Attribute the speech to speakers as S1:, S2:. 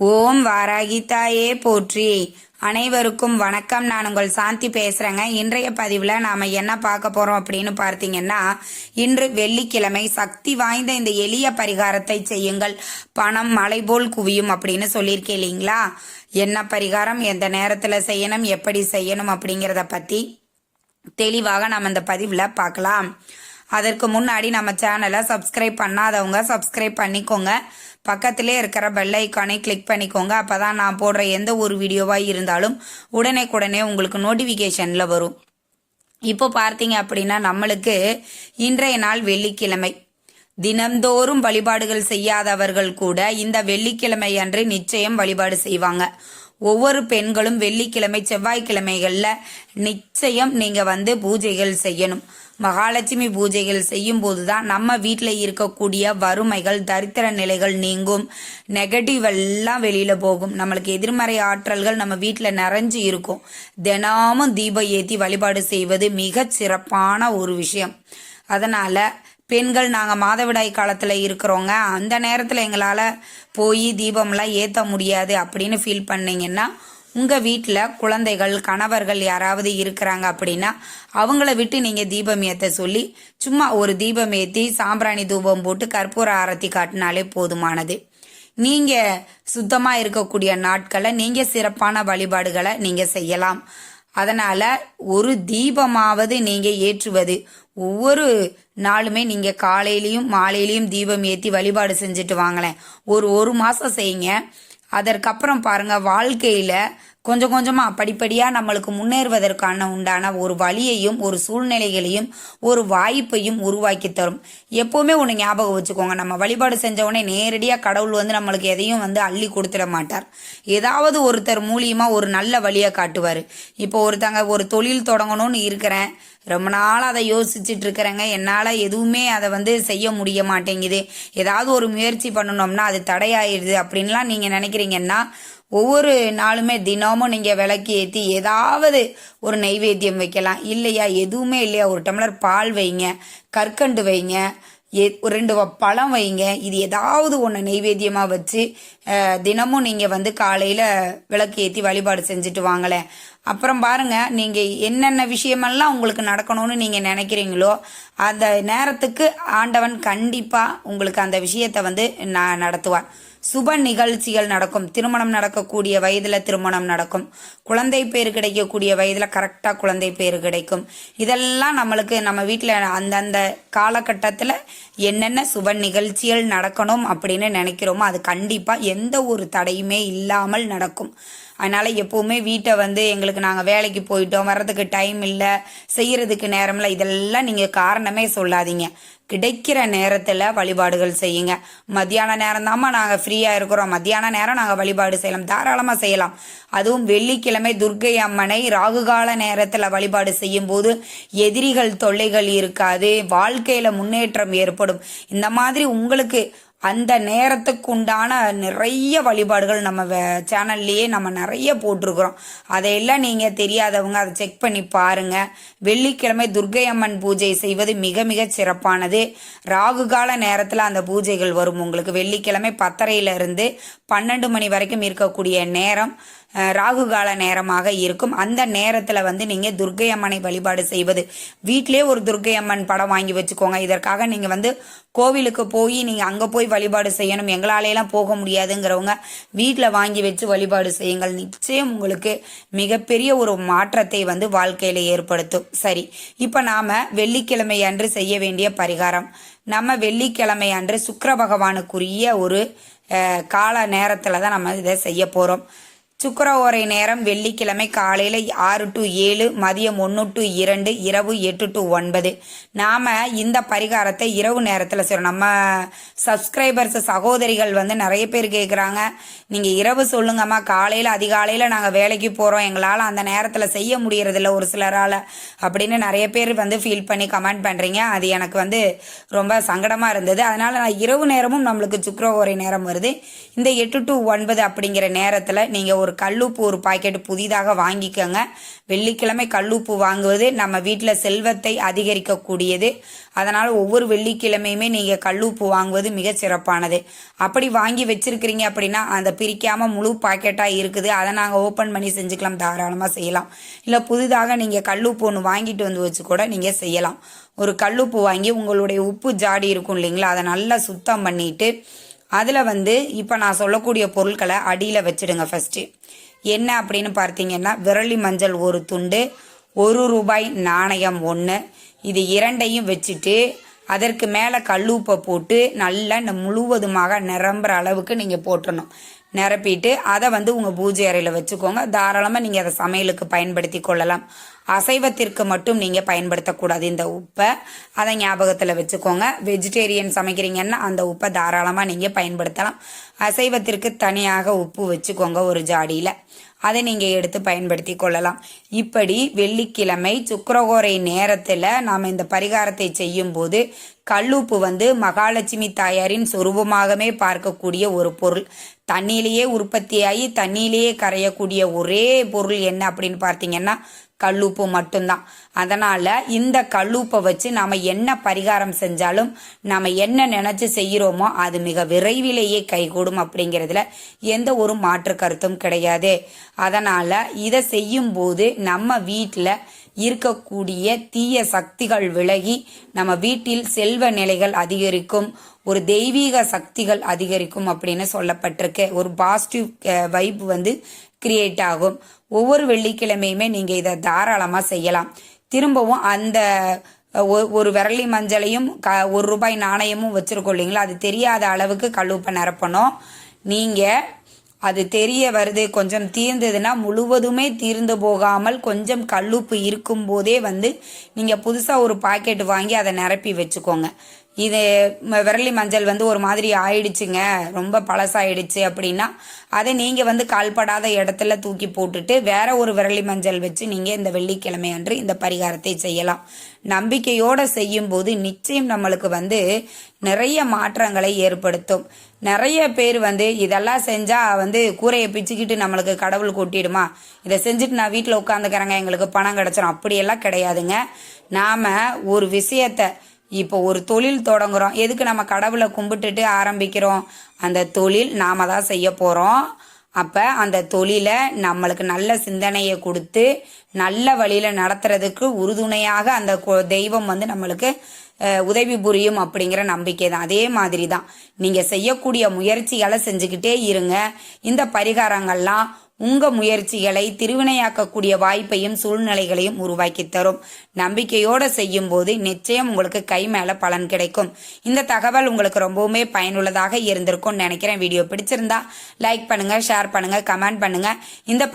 S1: ஓம் வாராகி தாயே போற்றி. அனைவருக்கும் வணக்கம். நான் உங்கள் சாந்தி பேசுறேங்க. இன்றைய பதிவில் நாம என்ன பார்க்க போறோம் அப்படின்னு பார்த்தீங்கன்னா இன்று வெள்ளிக்கிழமை சக்தி வாய்ந்த இந்த எளிய பரிகாரத்தை செய்யுங்கள். பணம் மலை போல் குவியும் அப்படின்னு சொல்லியிருக்கேன் இல்லைங்களா? என்ன பரிகாரம்? எந்த நேரத்தில் செய்யணும்? எப்படி செய்யணும்? அப்படிங்கிறத பற்றி தெளிவாக நம்ம இந்த பதிவில் பார்க்கலாம். அதற்கு முன்னாடி நம்ம சேனலை சப்ஸ்கிரைப் பண்ணாதவங்க சப்ஸ்கிரைப் பண்ணிக்கோங்க. பக்கத்திலே இருக்கிற பெல் ஐக்கானை கிளிக் பண்ணிக்கோங்க. அப்போ தான் நான் போடுற எந்த ஒரு வீடியோவாக இருந்தாலும் உடனே உங்களுக்கு நோட்டிஃபிகேஷனில் வரும். இப்போ பார்த்தீங்க அப்படின்னா நம்மளுக்கு இன்றைய நாள் வெள்ளிக்கிழமை. தினம்தோறும் வழிபாடுகள் செய்யாதவர்கள் கூட இந்த வெள்ளிக்கிழமை அன்று நிச்சயம் வழிபாடு செய்வாங்க. ஒவ்வொரு பெண்களும் வெள்ளிக்கிழமை செவ்வாய்க்கிழமைகளில் நிச்சயம் நீங்கள் வந்து பூஜைகள் செய்யணும். மகாலட்சுமி பூஜைகள் செய்யும் போதுதான் நம்ம வீட்டில் இருக்கக்கூடிய வறுமைகள் தரித்திர நிலைகள் நீங்கும். நெகட்டிவ் எல்லாம் வெளியில போகும். நம்மளுக்கு எதிர்மறை ஆற்றல்கள் நம்ம வீட்டில் நிறைஞ்சு இருக்கும். தினமும் தீபம் ஏற்றி வழிபாடு செய்வது மிக சிறப்பான ஒரு விஷயம். அதனால பெண்கள் நாங்கள் மாதவிடாய் காலத்தில் இருக்கிறோங்க. அந்த நேரத்தில் எங்களால் போய் தீபம்லாம் ஏற்ற முடியாது அப்படின்னு ஃபீல் பண்ணிங்கன்னா உங்கள் வீட்டில் குழந்தைகள் கணவர்கள் யாராவது இருக்கிறாங்க அப்படின்னா அவங்கள விட்டு நீங்கள் தீபம் ஏற்ற சொல்லி சும்மா ஒரு தீபம் ஏற்றி சாம்பிராணி தூபம் போட்டு கற்பூர ஆரத்தி காட்டினாலே போதுமானது. நீங்கள் சுத்தமாக இருக்கக்கூடிய நாட்களை நீங்கள் சிறப்பான வழிபாடுகளை நீங்கள் செய்யலாம். அதனால் ஒரு தீபமாவது நீங்கள் ஏற்றுவது. ஒவ்வொரு நாளுமே நீங்கள் காலையிலையும் மாலையிலையும் தீபம் ஏற்றி வழிபாடு செஞ்சுட்டு வாங்களேன். ஒரு ஒரு மாதம் செய்யுங்க. அதற்கப்புறம் பாருங்க வாழ்க்கையில கொஞ்சம் கொஞ்சமாக படிப்படியாக நம்மளுக்கு முன்னேறுவதற்கான உண்டான ஒரு வழியையும் ஒரு சூழ்நிலைகளையும் ஒரு வாய்ப்பையும் உருவாக்கி தரும். எப்போவுமே ஒன்று ஞாபகம் வச்சுக்கோங்க நம்ம வழிபாடு செஞ்ச நேரடியாக கடவுள் வந்து நம்மளுக்கு எதையும் வந்து அள்ளி கொடுத்துட மாட்டார். ஏதாவது ஒருத்தர் மூலியமாக ஒரு நல்ல வழியை காட்டுவார். இப்போ ஒருத்தங்க ஒரு தொழில் தொடங்கணும்னு இருக்கிறேன் ரொம்ப நாள் அதை யோசிச்சுட்டு இருக்கிறேங்க. என்னால் எதுவுமே அதை வந்து செய்ய முடிய மாட்டேங்குது. ஏதாவது ஒரு முயற்சி பண்ணணும்னா அது தடையாயிடுது அப்படின்லாம் நீங்கள் நினைக்கிறீங்கன்னா ஒவ்வொரு நாளுமே தினமும் நீங்கள் விளக்கு ஏற்றி ஏதாவது ஒரு நைவேத்தியம் வைக்கலாம். இல்லையா? எதுவுமே இல்லையா? ஒரு டம்ளர் பால் வைங்க கற்கண்டு வைங்க ஒரு ரெண்டு பழம் வைங்க. இது ஏதாவது ஒன்று நெய்வேத்தியமாக வச்சு தினமும் நீங்கள் வந்து காலையில் விளக்கு ஏற்றி வழிபாடு செஞ்சுட்டு வாங்களேன். அப்புறம் பாருங்க நீங்கள் என்னென்ன விஷயமெல்லாம் உங்களுக்கு நடக்கணும்னு நீங்கள் நினைக்கிறீங்களோ அந்த நேரத்துக்கு ஆண்டவன் கண்டிப்பாக உங்களுக்கு அந்த விஷயத்தை வந்து நான் நடத்துவார். சுப நிகழ்ச்சிகள் நடக்கும். திருமணம் நடக்கக்கூடிய வயதில் திருமணம் நடக்கும். குழந்தை பேர் கிடைக்கக்கூடிய வயதில் கரெக்டாக குழந்தை பேர் கிடைக்கும். இதெல்லாம் நம்மளுக்கு நம்ம வீட்டில் அந்தந்த காலகட்டத்தில் என்னென்ன சுப நிகழ்ச்சிகள் நடக்கணும் அப்படின்னு நினைக்கிறோமோ அது கண்டிப்பாக எந்த ஒரு தடையுமே இல்லாமல் நடக்கும். அதனால் எப்போவுமே வீட்டை வந்து எங்களுக்கு நாங்கள் வேலைக்கு போயிட்டோம் வர்றதுக்கு டைம் இல்லை செய்கிறதுக்கு நேரம் இல்லை இதெல்லாம் நீங்கள் காரணமே சொல்லாதீங்க. கிடைக்கிற நேரத்தில் வழிபாடுகள் செய்யுங்க. மத்தியான நேரம் தாம்மா நாங்கள் ஃப்ரீயாக இருக்கிறோம். மத்தியான நேரம் நாங்கள் வழிபாடு செய்யலாம். தாராளமாக செய்யலாம். அதுவும் வெள்ளிக்கிழமை துர்கை அம்மனை ராகுகால நேரத்தில் வழிபாடு செய்யும்போது எதிரிகள் தொல்லைகள் இருக்காது. வாழ்க்கையில் முன்னேற்றம் ஏற்படும். இந்த மாதிரி உங்களுக்கு அந்த நேரத்துக்கு உண்டான நிறைய வழிபாடுகள் நம்ம சேனல்லையே நம்ம நிறைய போட்டிருக்கிறோம். அதையெல்லாம் நீங்கள் தெரியாதவங்க அதை செக் பண்ணி பாருங்க. வெள்ளிக்கிழமை துர்கை அம்மன் பூஜை செய்வது மிக மிக சிறப்பானது. ராகு கால நேரத்தில் அந்த பூஜைகள் வரும். உங்களுக்கு வெள்ளிக்கிழமை பத்தரையிலிருந்து பன்னெண்டு மணி வரைக்கும் இருக்கக்கூடிய நேரம். ராகு கால நேரமாக இருக்கும். அந்த நேரத்தில் வந்து நீங்கள் துர்கை அம்மனை வழிபாடு செய்வது. வீட்டிலே ஒரு துர்கை அம்மன் படம் வாங்கி வச்சுக்கோங்க. இதற்காக நீங்கள் வந்து கோவிலுக்கு போய் நீங்கள் அங்கே போய் வழிபாடு செய்யணும். எங்களாலேலாம் போக முடியாதுங்கிறவங்க வீட்டில் வாங்கி வச்சு வழிபாடு செய்யுங்கள். நிச்சயம் உங்களுக்கு மிகப்பெரிய ஒரு மாற்றத்தை வந்து வாழ்க்கையில் ஏற்படுத்தும். சரி இப்போ நாம் வெள்ளிக்கிழமை அன்று செய்ய வேண்டிய பரிகாரம். நம்ம வெள்ளிக்கிழமை அன்று சுக்கர பகவானுக்குரிய ஒரு கால நேரத்தில் தான் நம்ம இதை செய்ய போகிறோம் சுக்கர ஓரை நேரம் வெள்ளிக்கிழமை காலையில் ஆறு டு ஏழு மதியம் ஒன்று டு இரண்டு இரவு எட்டு டு ஒன்பது. நாம் இந்த பரிகாரத்தை இரவு நேரத்தில் செய்கிறோம் நம்ம சப்ஸ்கிரைபர்ஸ் சகோதரிகள் வந்து நிறைய பேர் கேட்குறாங்க நீங்கள் இரவு சொல்லுங்கம்மா. காலையில் அதிகாலையில் நாங்கள் வேலைக்கு போகிறோம் எங்களால் அந்த நேரத்தில் செய்ய முடியறதில்ல ஒரு சிலரால் அப்படின்னு நிறைய பேர் வந்து ஃபீல் பண்ணி கமெண்ட் பண்ணுறீங்க அது எனக்கு வந்து ரொம்ப சங்கடமாக இருந்தது. அதனால் நான் இரவு நேரமும் நம்மளுக்கு சுக்கர ஓரை நேரம் வருது. இந்த எட்டு டு ஒன்பது அப்படிங்கிற நேரத்தில் நீங்கள் ஒரு ஒரு கல்லுப்பு ஒரு பாக்கெட் புதிதாக வாங்கிக்கோங்க. வெள்ளிக்கிழமை கல்லுப்பு வாங்குவது நம்ம வீட்டில் செல்வத்தை அதிகரிக்கக்கூடியது. அதனால் ஒவ்வொரு வெள்ளிக்கிழமையுமே நீங்கள் கல்லுப்பு வாங்குவது மிக சிறப்பானது. அப்படி வாங்கி வச்சிருக்கிறீங்க அப்படின்னா அந்த பிரிக்காமல் முழு பாக்கெட்டாக இருக்குது. அதை நாங்கள் ஓப்பன் பண்ணி செஞ்சுக்கலாம் தாராளமாக செய்யலாம். இல்லை புதிதாக நீங்கள் கல்லுப்பு ஒன்று வாங்கிட்டு வந்து வச்சு கூட நீங்கள் செய்யலாம். ஒரு கல்லுப்பு வாங்கி உங்களுடைய உப்பு ஜாடி இருக்கும் இல்லைங்களா? அதை நல்லா சுத்தம் பண்ணிட்டு அதில் வந்து இப்போ நான் சொல்லக்கூடிய பொருட்களை அடியில் வச்சுடுங்க ஃபஸ்ட்டு என்ன அப்படின்னு பார்த்தீங்கன்னா விரலி மஞ்சள் ஒரு துண்டு ஒரு ரூபாய் நாணயம் ஒன்று இது இரண்டையும் வச்சுட்டு அதற்கு மேலே கல்லூப்பை போட்டு நல்லா இந்த முழுவதுமாக நிரம்புற அளவுக்கு நீங்கள் போட்டுடணும். நிரப்பிட்டு அதை வந்து உங்கள் பூஜை அறையில் வச்சுக்கோங்க. தாராளமாக நீங்கள் அதை சமையலுக்கு பயன்படுத்தி கொள்ளலாம். அசைவத்திற்கு மட்டும் நீங்கள் பயன்படுத்தக்கூடாது. இந்த உப்பை அதை ஞாபகத்தில் வச்சுக்கோங்க. வெஜிடேரியன் சமைக்கிறீங்கன்னா அந்த உப்பை தாராளமாக நீங்கள் பயன்படுத்தலாம். அசைவத்திற்கு தனியாக உப்பு வச்சுக்கோங்க ஒரு ஜாடியில். அதை நீங்கள் எடுத்து பயன்படுத்தி கொள்ளலாம். இப்படி வெள்ளிக்கிழமை சுக்கரகோரை நேரத்தில் நாம் இந்த பரிகாரத்தை செய்யும்போது கல்லுப்பு வந்து மகாலட்சுமி தாயாரின் சொரூபமாகவே பார்க்கக்கூடிய ஒரு பொருள். தண்ணியிலேயே உற்பத்தியாகி தண்ணியிலேயே கரையக்கூடிய ஒரே பொருள் என்ன அப்படின்னு பார்த்தீங்கன்னா கல்லுப்பு மட்டும்தான். அதனால் இந்த கல்லுப்பை வச்சு நாம் என்ன பரிகாரம் செஞ்சாலும் நாம் என்ன நினச்சி செய்கிறோமோ அது மிக விரைவிலேயே கைகூடும் அப்படிங்கிறதுல எந்த ஒரு மாற்று கருத்தும் கிடையாது. அதனால் இதை செய்யும்போது நம்ம வீட்டில் இருக்கக்கூடிய தீய சக்திகள் விலகி நம்ம வீட்டில் செல்வ நிலைகள் அதிகரிக்கும் ஒரு தெய்வீக சக்திகள் அதிகரிக்கும் அப்படின்னு சொல்லப்பட்டிருக்கு. ஒரு பாசிட்டிவ் வைப் வந்து கிரியேட் ஆகும். ஒவ்வொரு வெள்ளிக்கிழமையுமே நீங்கள் இதை தாராளமாக செய்யலாம். திரும்பவும் அந்த ஒ- ஒரு விரலி மஞ்சளையும் க ஒரு ரூபாய் நாணயமும் வச்சிருக்கோம் இல்லைங்களா? அது தெரியாத அளவுக்கு கல்லுப்பை நிரப்பணும். நீங்கள் அது தெரிய வருது. கொஞ்சம் தீர்ந்ததுன்னா முழுவதுமே தீர்ந்து போகாமல் கொஞ்சம் கல்லுப்பு இருக்கும்போதே வந்து நீங்கள் புதுசாக ஒரு பாக்கெட் வாங்கி அதை நிரப்பி வச்சுக்கோங்க. இது விரலி மஞ்சள் வந்து ஒரு மாதிரி ஆயிடுச்சுங்க. ரொம்ப பழசாயிடுச்சு அப்படின்னா அதை நீங்கள் வந்து கால்படாத இடத்துல தூக்கி போட்டுட்டு வேற ஒரு விரலி மஞ்சள் வச்சு நீங்கள் இந்த வெள்ளிக்கிழமை அன்று இந்த பரிகாரத்தை செய்யலாம். நம்பிக்கையோடு செய்யும்போது நிச்சயம் நம்மளுக்கு வந்து நிறைய மாற்றங்களை ஏற்படுத்தும். நிறைய பேர் வந்து இதெல்லாம் செஞ்சா வந்து கூரையை பிச்சுக்கிட்டு நம்மளுக்கு கடவுள் கொட்டிடுமா? இதை செஞ்சுட்டு நான் வீட்டில் உட்காந்துக்கிறேங்க எங்களுக்கு பணம் கிடைச்சிடும் அப்படியெல்லாம் கிடையாதுங்க. நாம ஒரு விஷயத்த இப்போ ஒரு தொழில் தொடங்குறோம். எதுக்கு நம்ம கடவுளை கும்பிட்டுட்டு ஆரம்பிக்கிறோம்? அந்த தொழில் நாம தான் செய்ய போகிறோம் அப்போ அந்த தொழிலை நம்மளுக்கு நல்ல சிந்தனையை கொடுத்து நல்ல வழியில் நடத்துறதுக்கு உறுதுணையாக அந்த கொ- தெய்வம் வந்து நம்மளுக்கு உதவி புரியும் அப்படிங்கிற நம்பிக்கை தான். அதே மாதிரி தான். நீங்கள் செய்யக்கூடிய முயற்சிகளை செஞ்சுக்கிட்டே இருங்க. இந்த பரிகாரங்கள்லாம் உங்க முயற்சிகளை திருவினையாக்கக்கூடிய வாய்ப்பையும் சூழ்நிலைகளையும் உருவாக்கி தரும். நம்பிக்கையோட செய்யும் போது நிச்சயம் உங்களுக்கு கை மேல பலன் கிடைக்கும். இந்த தகவல் உங்களுக்கு ரொம்பவுமே பயனுள்ளதாக இருந்திருக்கும்னு நினைக்கிறேன். வீடியோ பிடிச்சிருந்தா லைக் பண்ணுங்க ஷேர் பண்ணுங்க கமெண்ட் பண்ணுங்க. இந்த